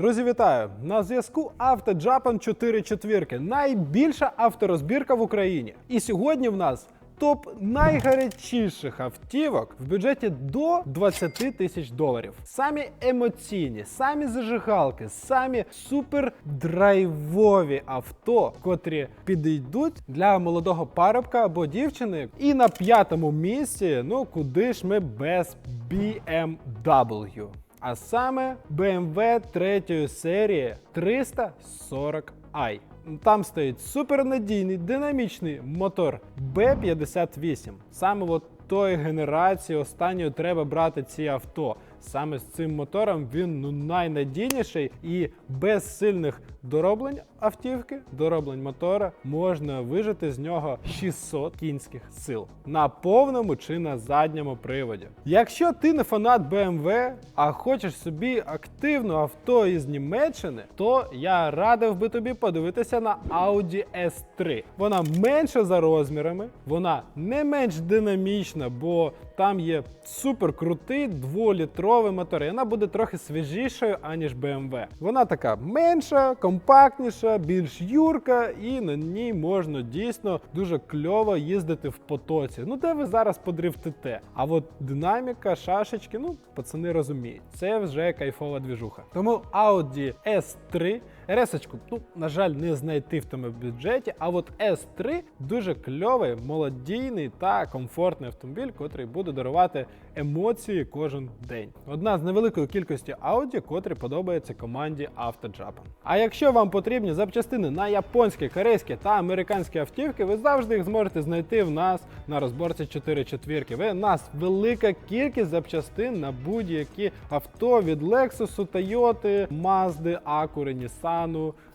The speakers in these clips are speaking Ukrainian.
Друзі, вітаю! На зв'язку автоджапан 4 четвірки. Найбільша авторозбірка в Україні. І сьогодні в нас топ найгарячіших автівок в бюджеті до 20 тисяч доларів. Самі емоційні, самі зажигалки, самі супердрайвові авто, котрі підійдуть для молодого парубка або дівчини. І на п'ятому місці, ну куди ж ми без BMW. А саме BMW 3 серії 340i. Там стоїть супернадійний динамічний мотор B58. Саме от тої генерації останньої треба брати ці авто. Саме з цим мотором він ну найнадійніший і без сильних дороблень автівки, дороблень мотора, можна вижити з нього 600 кінських сил на повному чи на задньому приводі. Якщо ти не фанат BMW, а хочеш собі активне авто із Німеччини, то я радив би тобі подивитися на Audi S3. Вона менша за розмірами, вона не менш динамічна, бо там є супер крутий дволітровий мотор. І вона буде трохи свіжішою, аніж BMW. Вона така менша, компактніша, більш юрка, і на ній можна дійсно дуже кльово їздити в потоці. Ну де ви зараз подрифтите? А от динаміка, шашечки, ну пацани розуміють, це вже кайфова двіжуха. Тому Audi S3 RS-очку, ну, на жаль, не знайти в тому бюджеті. А от S3 дуже кльовий, молодійний та комфортний автомобіль, котрий буде дарувати емоції кожен день. Одна з невеликої кількості Audi, котрі подобається команді AutoJapan. А якщо вам потрібні запчастини на японські, корейські та американські автівки, ви завжди їх зможете знайти в нас на розборці 4 четвірки. Ви нас велика кількість запчастин на будь-які авто від Lexus, Toyota, Mazda, Acura, Nissan,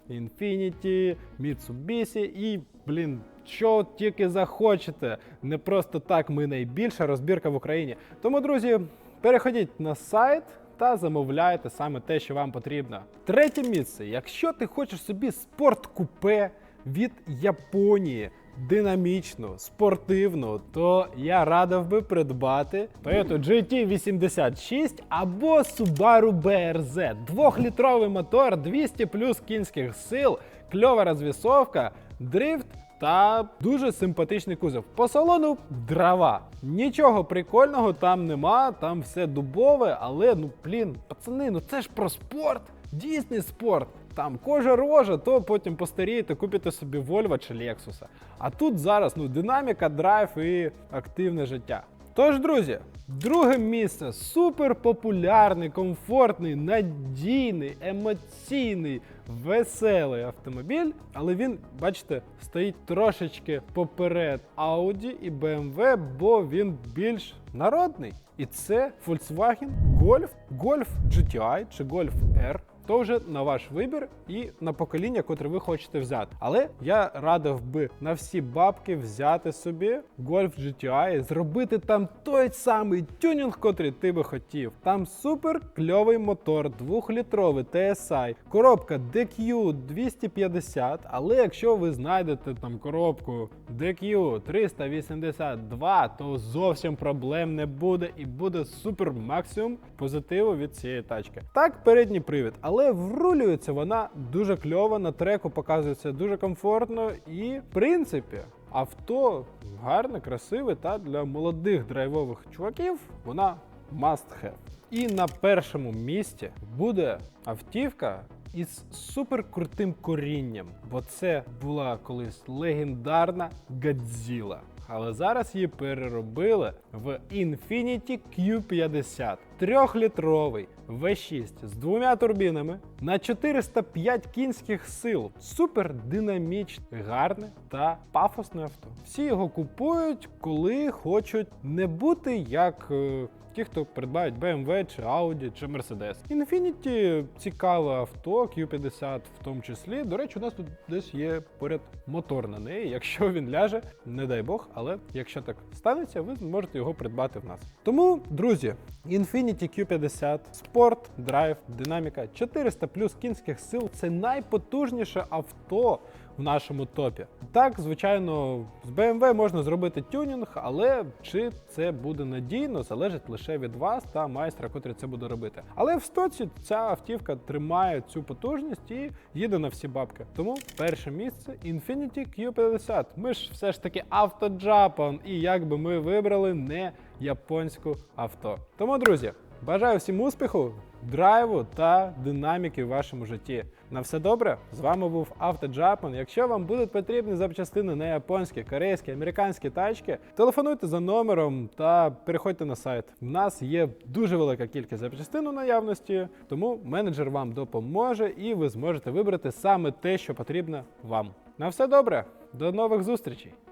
Infiniti, Mitsubishi і, блін, що тільки захочете. Не просто так ми найбільша розбірка в Україні. Тому, друзі, переходіть на сайт. Та замовляйте саме те, що вам потрібно. Третє місце. Якщо ти хочеш собі спорткупе від Японії, динамічну, спортивну, то я радив би придбати Toyota GT86 або Subaru BRZ. Двохлітровий мотор, 200 плюс кінських сил, кльова розвісовка, дрифт та дуже симпатичний кузов. По салону дрова. Нічого прикольного там нема, там все дубове, але ну блін, пацани, ну це ж про спорт. Дійсний спорт. Там кожа рожа, то потім постарієте, купите собі Volvo чи Lexus. А тут зараз ну, динаміка, драйв і активне життя. Тож, друзі, друге місце супер популярний, комфортний, надійний, емоційний, веселий автомобіль, але він, бачите, стоїть трошечки поперед Audi і BMW, бо він більш народний. І це Volkswagen Golf, Golf GTI чи Golf R. То вже на ваш вибір і на покоління, котре ви хочете взяти. Але я радив би на всі бабки взяти собі Golf GTI, зробити там той самий тюнінг, котрий ти би хотів. Там супер кльовий мотор, 2-літровий TSI, коробка DQ 250. Але якщо ви знайдете там коробку DQ 382, то зовсім проблем не буде і буде супер максимум позитиву від цієї тачки. Так, передній привід, але врулюється вона дуже кльово, на треку показується дуже комфортно і, в принципі, авто гарне, красиве та для молодих драйвових чуваків вона must have. І на першому місці буде автівка із суперкрутим корінням, бо це була колись легендарна Годзіла. Але зараз її переробили в Infiniti Q50. Трьохлітровий V6 з двома турбінами на 405 кінських сил. Супер динамічне, гарне та пафосне авто. Всі його купують, коли хочуть не бути як. е, Ті, хто придбають BMW чи Audi чи Mercedes. Infiniti цікаве авто, Q50 в тому числі. До речі, у нас тут десь є поряд мотор на неї. Якщо він ляже, не дай Бог, але якщо так станеться, ви зможете його придбати в нас. Тому, друзі, Infiniti Q50, спорт, драйв, динаміка, 400 плюс кінських сил це найпотужніше авто в нашому топі. Так, звичайно, з BMW можна зробити тюнінг, але чи це буде надійно, залежить лише від вас та майстра, котрий це буде робити. Але в стоці ця автівка тримає цю потужність і їде на всі бабки. Тому перше місце Infiniti Q50. Ми ж все ж таки автоджапан, і як би ми вибрали не японську авто. Тому, друзі, бажаю всім успіху, драйву та динаміки в вашому житті. На все добре. З вами був Автоджапан. Якщо вам будуть потрібні запчастини на японські, корейські, американські тачки, телефонуйте за номером та переходьте на сайт. У нас є дуже велика кількість запчастин у наявності, тому менеджер вам допоможе і ви зможете вибрати саме те, що потрібно вам. На все добре, до нових зустрічей!